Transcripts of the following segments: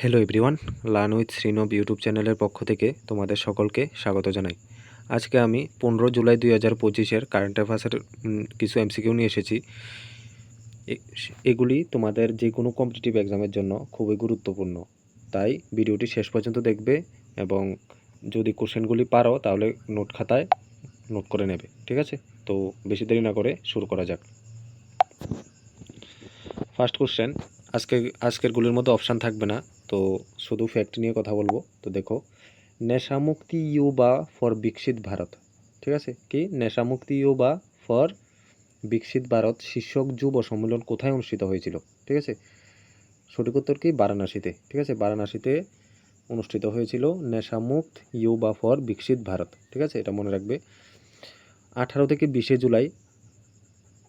Hello everyone learn with Srinab YouTube চ্যানেলের পক্ষ থেকে তোমাদের সকলকে স্বাগত জানাই। আজকে আমি পনেরো জুলাই দুই হাজার পঁচিশের কারেন্ট অ্যাফেয়ার্সের কিছু এমসিকিউ নিয়ে এসেছি। এগুলি তোমাদের যে কোনো কম্পিটিটিভ এক্সামের জন্য খুবই গুরুত্বপূর্ণ। তাই ভিডিওটি শেষ পর্যন্ত দেখবে এবং যদি কোশ্চেনগুলি পারো তাহলে নোট খাতায় নোট করে নেবে, ঠিক আছে? তো বেশি দেরি না করে শুরু করা যাক। ফার্স্ট কোশ্চেন আজকে, আজকেরগুলির মধ্যে অপশান থাকবে না। তো শুধু ফ্যাক্ট নিয়ে কথা বলব। তো দেখো, নেশামুক্তি ইউবা ফর বিকশিত ভারত। ঠিক আছে? কি? নেশামুক্তি ইউবা ফর বিকশিত ভারত শীর্ষক যুব সম্মেলন কোথায় অনুষ্ঠিত হয়েছিল? ঠিক আছে? সঠিক উত্তর কি? বারাণসীতে। ঠিক আছে? বারাণসীতে অনুষ্ঠিত হয়েছিল নেশামুক্ত ইউবা ফর বিকশিত ভারত। ঠিক আছে? এটা মনে রাখবে। আঠারো থেকে বিশে জুলাই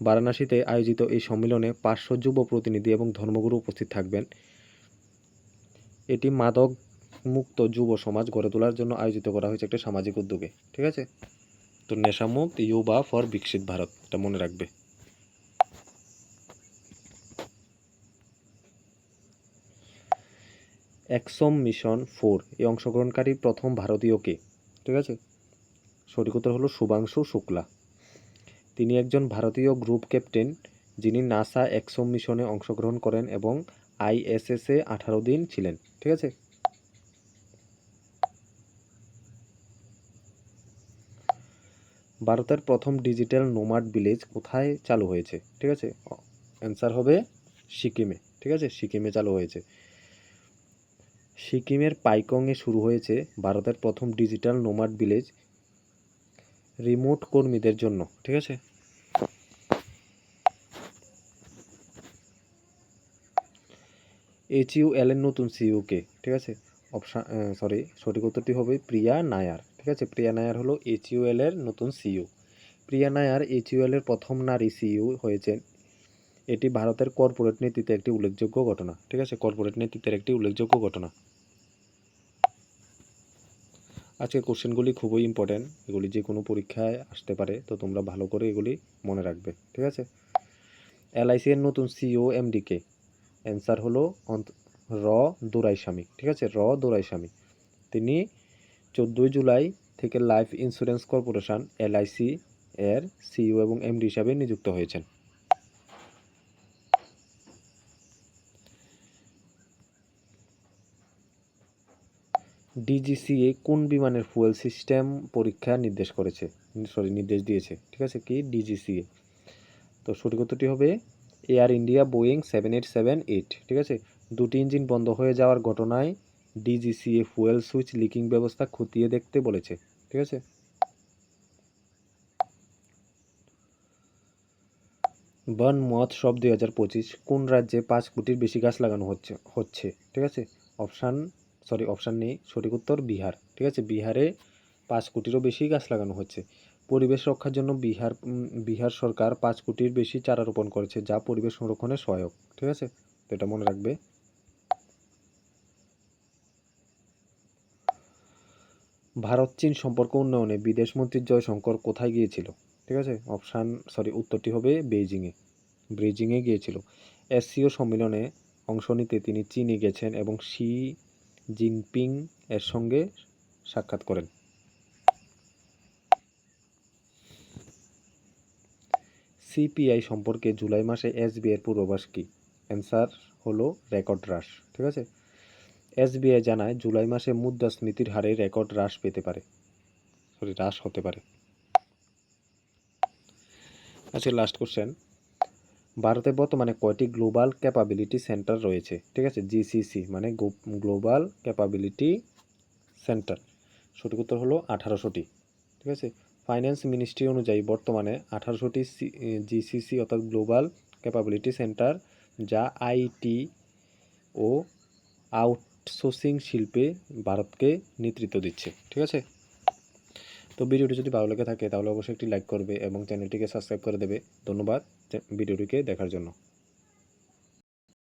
বারাণসীতে আয়োজিত এই সম্মেলনে পাঁচশো যুব প্রতিনিধি এবং ধর্মগুরু উপস্থিত থাকবেন। এটি মাদক মুক্ত যুব সমাজ গড়ে তোলার জন্য আয়োজিত করা হয়েছে একটা সামাজিক উদ্যোগে, ঠিক আছে? তো নেশামুক্ত ইউবা ফর বিকশিত ভারত, এটা মনে রাখবে। অ্যাকসম মিশন ফোর, এই অংশগ্রহণকারী প্রথম ভারতীয় কে? ঠিক আছে? সঠিক উত্তর হলো শুভাংশু শুক্লা। তিনি একজন ভারতীয় গ্রুপ ক্যাপ্টেন, যিনি নাসা অ্যাকসম মিশনে অংশগ্রহণ করেন এবং আইএসএসে আঠারো দিন ছিলেন, ঠিক আছে? ভারতের প্রথম ডিজিটাল নোমাড ভিলেজ কোথায় চালু হয়েছে, ঠিক আছে? অ্যান্সার হবে সিকিমে, ঠিক আছে? সিকিমে চালু হয়েছে। সিকিমের পাইকংয়ে শুরু হয়েছে ভারতের প্রথম ডিজিটাল নোমাড ভিলেজ রিমোট কর্মীদের জন্য, ঠিক আছে? এইচ ইউ এল এর নতুন সিইও কে, ঠিক আছে? অপশান সরি সঠিক উত্তরটি হবে প্রিয়া নায়ার, ঠিক আছে? প্রিয়া নায়ার হলো এইচ ইউ এল এর নতুন CEO Priya Nair H U L এর প্রথম নারী সিইও হয়েছেন। এটি ভারতের কর্পোরেট নীতিতে একটি উল্লেখযোগ্য ঘটনা, ঠিক আছে? কর্পোরেট নীতিতে একটি উল্লেখযোগ্য ঘটনা। আজকের কোশ্চেনগুলি খুবই ইম্পর্ট্যান্ট এগুলি যে কোনো পরীক্ষায় আসতে পারে, তো তোমরা ভালো করে এগুলি মনে রাখবে, ঠিক আছে? এলআইসি এর নতুন সিইও এমডিকে অ্যান্সার হলো র দোরাইস্বামী ঠিক আছে? র দোরাইস্বামী তিনি চোদ্দোই জুলাই থেকে লাইফ ইন্স্যুরেন্স কর্পোরেশন এলআইসি এর সিইও এবং এমডি হিসাবে নিযুক্ত হয়েছেন। ডিজিসিএ কোন বিমানের ফুয়েল সিস্টেম পরীক্ষা নির্দেশ করেছে? সরি, নির্দেশ দিয়েছে, ঠিক আছে? কি? ডিজিসিএ। তো সঠিক উত্তরটি হবে Air India Boeing seven eight seven eight, ঠিক আছে? দুটি ইঞ্জিন বন্ধ হয়ে যাওয়ার ঘটনায় ডিজিসিএ ফুয়েল সুইচ লিকিং ব্যবস্থা খতিয়ে দেখতে বলেছে, ঠিক আছে? বন সব দুই হাজার পঁচিশ, কোন রাজ্যে পাঁচ কোটির বেশি গাছ লাগানো হচ্ছে হচ্ছে, ঠিক আছে? অপশান, সরি, অপশান নেই, সঠিক উত্তর বিহার, ঠিক আছে? বিহারে পাঁচ কোটিরও বেশি গাছ লাগানো হচ্ছে। পরিবেশ রক্ষার জন্য বিহার বিহার সরকার পাঁচ কোটির বেশি চারা রোপণ করেছে, যা পরিবেশ সংরক্ষণে সহায়ক, ঠিক আছে? তো এটা মনে রাখবে। ভারত চীন সম্পর্ক উন্নয়নে বিদেশমন্ত্রী জয়শঙ্কর কোথায় গিয়েছিল? ঠিক আছে? অপশান, সরি, উত্তরটি হবে বেইজিংয়ে বেইজিংয়ে গিয়েছিল। এসসিও সম্মেলনে অংশ নিতে তিনি চীনে গেছেন এবং শি জিনপিং এর সঙ্গে সাক্ষাৎ করেন। সিপিআই সম্পর্কে জুলাই মাসে এসবিআই এর পূর্বাভাস কি? অ্যান্সার হলো রেকর্ড হ্রাস, ঠিক আছে? এসবিআই জানায় জুলাই মাসে মুদ্রাস্ফীতির হারে রেকর্ড হ্রাস পেতে পারে। সরি, হ্রাস হতে পারে। আচ্ছা লাস্ট কোশ্চেন ভারতে বর্তমানে কয়টি গ্লোবাল ক্যাপাবিলিটি সেন্টার রয়েছে? ঠিক আছে, জিসিসি মানে গ্লোবাল ক্যাপাবিলিটি সেন্টার। সঠিক উত্তর হলো আঠারোশোটি, ঠিক আছে? ফাইন্যান্স মিনিস্ট্রি অনুযায়ী বর্তমানে আঠারোশোটি জিসিসি অর্থাৎ গ্লোবাল ক্যাপাবিলিটি সেন্টার, যা আইটি ও আউটসোর্সিং শিল্পে ভারতকে নেতৃত্ব দিচ্ছে। ঠিক আছে? তো ভিডিওটি যদি ভালো লেগে থাকে, তাহলে অবশ্যই একটি লাইক করবে এবং চ্যানেলটিকে সাবস্ক্রাইব করে দেবে। ধন্যবাদ ভিডিওটিকে দেখার জন্য।